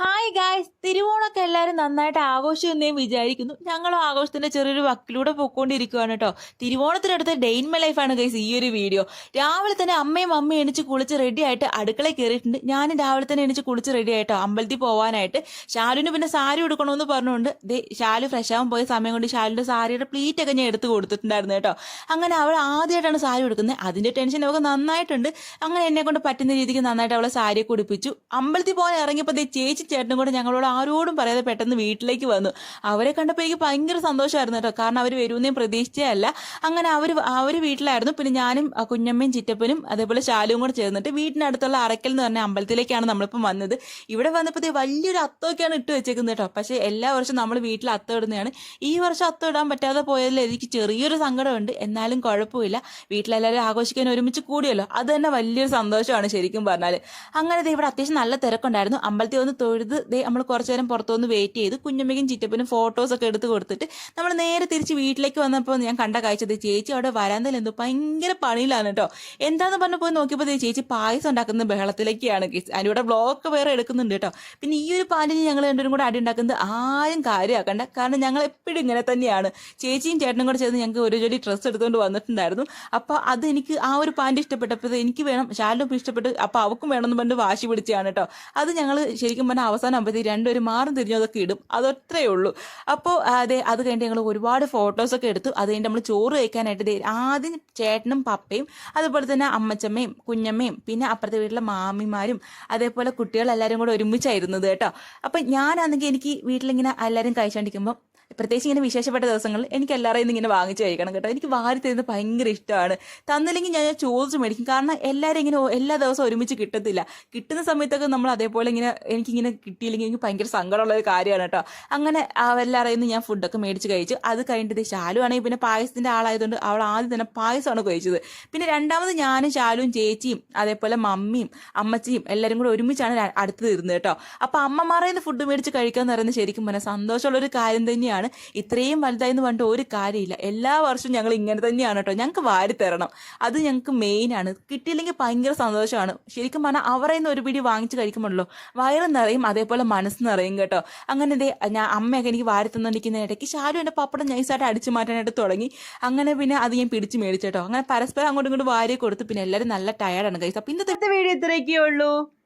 Hi guys തിരുവോണമൊക്കെ എല്ലാവരും നന്നായിട്ട് ആഘോഷിക്കുന്നേ വിചാരിക്കുന്നു. ഞങ്ങളും ആഘോഷത്തിന്റെ ചെറിയൊരു വക്കിലൂടെ പൊക്കോണ്ടിരിക്കുകയാണ് കേട്ടോ തിരുവോണത്തിനടുത്ത ഡെയിൻ മൈ ലൈഫാണ് ഗൈസ് ഈ ഒരു വീഡിയോ രാവിലെ തന്നെ അമ്മയും അമ്മയും എണിച്ച് കുളിച്ച് റെഡി ആയിട്ട് അടുക്കളയിൽ കയറിയിട്ടുണ്ട് ഞാനും രാവിലെ തന്നെ എണിച്ച് കുളിച്ച് റെഡി ആയിട്ടോ അമ്പലത്തിൽ പോകാനായിട്ട് ഷാലുവിന് പിന്നെ സാരി എടുക്കണമെന്ന് പറഞ്ഞുകൊണ്ട് ദേ ഷാലു ഫ്രഷ് ആവാൻ പോയ സമയം കൊണ്ട് ഷാലുവിന്റെ സാരിയുടെ പ്ലീറ്റ് ഒക്കെ ഞാൻ എടുത്ത് കൊടുത്തിട്ടുണ്ടായിരുന്നു കേട്ടോ. അങ്ങനെ അവൾ ആദ്യമായിട്ടാണ് സാരി എടുക്കുന്നത് അതിന്റെ ടെൻഷൻ അവൾക്ക് നന്നായിട്ടുണ്ട്. അങ്ങനെ എന്നെ കൊണ്ട് പറ്റുന്ന രീതിക്ക് നന്നായിട്ട് അവളെ സാരി കുടിപ്പിച്ചു അമ്പലത്തിൽ പോകാൻ ഇറങ്ങിയപ്പോൾ ചേച്ചി ചേട്ടനും കൂടെ ഞങ്ങളോട് ആരോടും പറയാതെ പെട്ടെന്ന് വീട്ടിലേക്ക് വന്നു. അവരെ കണ്ടപ്പോൾ എനിക്ക് ഭയങ്കര സന്തോഷമായിരുന്നു കേട്ടോ. കാരണം അവർ വരുമെന്നേ പ്രതീക്ഷിച്ചേ അല്ല അങ്ങനെ അവർ അവർ വീട്ടിലായിരുന്നു. പിന്നെ ഞാനും കുഞ്ഞമ്മയും ചിറ്റപ്പനും അതേപോലെ ശാലുവും കൂടെ ചേർന്നിട്ട് വീട്ടിനടുത്തുള്ള അറക്കൽ എന്ന് പറഞ്ഞ അമ്പലത്തിലേക്കാണ് നമ്മളിപ്പോൾ വന്നത്. ഇവിടെ വന്നപ്പോൾ ദേ വലിയൊരു അത്തമൊക്കെയാണ് ഇട്ട് വെച്ചേക്കുന്നത് കേട്ടോ. പക്ഷേ എല്ലാ വർഷവും നമ്മൾ വീട്ടിൽ അത്തം ഇടുന്നതാണ്. ഈ വർഷം അത്തം ഇടാൻ പറ്റാതെ പോയതിൽ എനിക്ക് ചെറിയൊരു സങ്കടമുണ്ട്. എന്നാലും കുഴപ്പമില്ല. വീട്ടിലെല്ലാവരും ആഘോഷിക്കാൻ ഒരുമിച്ച് കൂടിയല്ലോ. അത് തന്നെ വലിയൊരു സന്തോഷമാണ് ശരിക്കും പറഞ്ഞാൽ അങ്ങനെ ഇവിടെ അത്യാവശ്യം നല്ല തിരക്കുണ്ടായിരുന്നു. അമ്പലത്തിൽ വന്ന് തൊഴുത് നമ്മൾ കുറച്ചു നേരം പുറത്തുനിന്ന് വെയിറ്റ് ചെയ്ത് കുഞ്ഞമ്മയ്ക്കും ചിറ്റപ്പനും ഫോട്ടോസ് ഒക്കെ എടുത്ത് കൊടുത്തിട്ട് നമ്മൾ നേരെ തിരിച്ച് വീട്ടിലേക്ക് വന്നപ്പോൾ ഞാൻ കണ്ട കാഴ്ചത് ചേച്ചി അവിടെ വരാന്തയിൽ എന്തോ ഭയങ്കര പണിയിലാണ് കേട്ടോ. എന്താന്ന് പറഞ്ഞു പോയി നോക്കിയപ്പോൾ ചേച്ചി പായസം ഉണ്ടാക്കുന്ന ബഹളത്തിലേക്കാണ് അതിലൂടെ ബ്ലോക്ക് വേറെ എടുക്കുന്നുണ്ട് കേട്ടോ. പിന്നെ ഈ ഒരു പാലിന് ഞങ്ങൾ രണ്ടുപേരും കൂടെ അടി ഉണ്ടാക്കുന്നത് ആരും കാര്യമാക്കണ്ട കാരണം ഞങ്ങൾ എപ്പോഴും ഇങ്ങനെ തന്നെയാണ്. ചേച്ചിയും ചേട്ടനും കൂടെ ചേർന്ന് ഞങ്ങൾക്ക് ഒരു ജോലി ഡ്രസ്സ് എടുത്തുകൊണ്ട് വന്നിട്ടുണ്ടായിരുന്നു. അപ്പോൾ അത് എനിക്ക് ആ ഒരു പാന്റ് ഇഷ്ടപ്പെട്ടപ്പോൾ എനിക്ക് വേണം. ശാലും ഇഷ്ടപ്പെട്ട് അപ്പോൾ അവക്കും വേണമെന്ന് പറഞ്ഞ് വാശി പിടിച്ചാണ് കേട്ടോ. അത് ഞങ്ങൾ ശരിക്കും പറഞ്ഞാൽ അവസാനം ആകുമ്പോഴത്തേക്ക് രണ്ടുപേരും മാറും തിരിഞ്ഞു അതൊക്കെ ഇടും. അതൊത്രേ ഉള്ളൂ. അപ്പോൾ അതെ അത് കഴിഞ്ഞിട്ട് ഞങ്ങൾ ഒരുപാട് ഫോട്ടോസൊക്കെ എടുത്തു. അത് കഴിഞ്ഞ് നമ്മൾ ചോറ് കഴിക്കാനായിട്ട് ആദ്യം ചേട്ടനും പപ്പയും അതുപോലെ തന്നെ അമ്മച്ചമ്മയും കുഞ്ഞമ്മയും പിന്നെ അപ്പുറത്തെ വീട്ടിലെ മാമിമാരും അതേപോലെ കുട്ടികളെല്ലാവരും കൂടെ ഒരുമിച്ചായിരുന്നത് കേട്ടോ. അപ്പം ഞാനാണെങ്കിൽ എനിക്ക് വീട്ടിലിങ്ങനെ എല്ലാവരും കഴിച്ചുകൊണ്ടിരിക്കുമ്പോൾ പ്രത്യേകിച്ച് ഇങ്ങനെ വിശേഷപ്പെട്ട ദിവസങ്ങളിൽ എനിക്ക് എല്ലാവരെയും ഇങ്ങനെ വാങ്ങിച്ച് കഴിക്കണം കേട്ടോ. എനിക്ക് വാരി തരുന്നത് ഭയങ്കര ഇഷ്ടമാണ്. തന്നില്ലെങ്കിൽ ഞാൻ ചോദിച്ച് മേടിക്കും. കാരണം എല്ലാവരും ഇങ്ങനെ എല്ലാ ദിവസവും ഒരുമിച്ച് കിട്ടത്തില്ല. കിട്ടുന്ന സമയത്തൊക്കെ നമ്മൾ അതേപോലെ ഇങ്ങനെ എനിക്കിങ്ങനെ കിട്ടിയില്ലെങ്കിൽ എനിക്ക് ഭയങ്കര സങ്കടമുള്ള ഒരു കാര്യമാണ് കേട്ടോ. അങ്ങനെ എല്ലാവരെയും ഞാൻ ഫുഡൊക്കെ മേടിച്ച് കഴിച്ചു. അത് കഴിഞ്ഞിട്ട് ശാലു ആണെങ്കിൽ പിന്നെ പായസത്തിന്റെ ആളായതുകൊണ്ട് അവൾ ആദ്യം തന്നെ പായസമാണ് കഴിച്ചത്. പിന്നെ രണ്ടാമത് ഞാനും ശാലുവും ചേച്ചിയും അതേപോലെ മമ്മിയും അമ്മച്ചിയും എല്ലാവരും കൂടെ ഒരുമിച്ചാണ് അടുത്ത് തീർന്നത് കേട്ടോ. അപ്പോൾ അമ്മമാരെ ഫുഡ് മേടിച്ച് കഴിക്കുക എന്ന് പറയുന്നത് ശരിക്കും പറഞ്ഞാൽ സന്തോഷമുള്ള ഒരു കാര്യം തന്നെയാണ്. ഇത്രയും വലുതായെന്ന് പറഞ്ഞിട്ട് ഒരു കാര്യമില്ല. എല്ലാ വർഷവും ഞങ്ങൾ ഇങ്ങനെ തന്നെയാണ് കേട്ടോ. ഞങ്ങൾക്ക് വാരി തരണം. അത് ഞങ്ങൾക്ക് മെയിൻ ആണ്. കിട്ടിയില്ലെങ്കിൽ ഭയങ്കര സന്തോഷമാണ്. ശരിക്കും പറഞ്ഞാൽ അവരെ ഒരു പിടി വാങ്ങിച്ച് കഴിക്കുമ്പോഴല്ലോ വയറ് നിറയും അതേപോലെ മനസ്സ് നിറയും കേട്ടോ. അങ്ങനെ ദേ ഞാൻ അമ്മയൊക്കെ എനിക്ക് വാരി തന്നിരിക്കുന്ന ഇടയ്ക്ക് ഷാരു എന്റെ പപ്പടം നൈസായിട്ട് അടിച്ചു മാറ്റാനായിട്ട് തുടങ്ങി. അങ്ങനെ പിന്നെ അത് ഞാൻ പിടിച്ച് മേടിച്ചു കേട്ടോ. അങ്ങനെ പരസ്പരം അങ്ങോട്ടും ഇങ്ങോട്ടും വാരി കൊടുത്ത് പിന്നെ എല്ലാവരും നല്ല ടയർഡാണ് കഴിച്ചത് അപ്പോൾ ഇന്നത്തെ വീഡിയോ ഇത്രയൊക്കെ ഉള്ളൂ.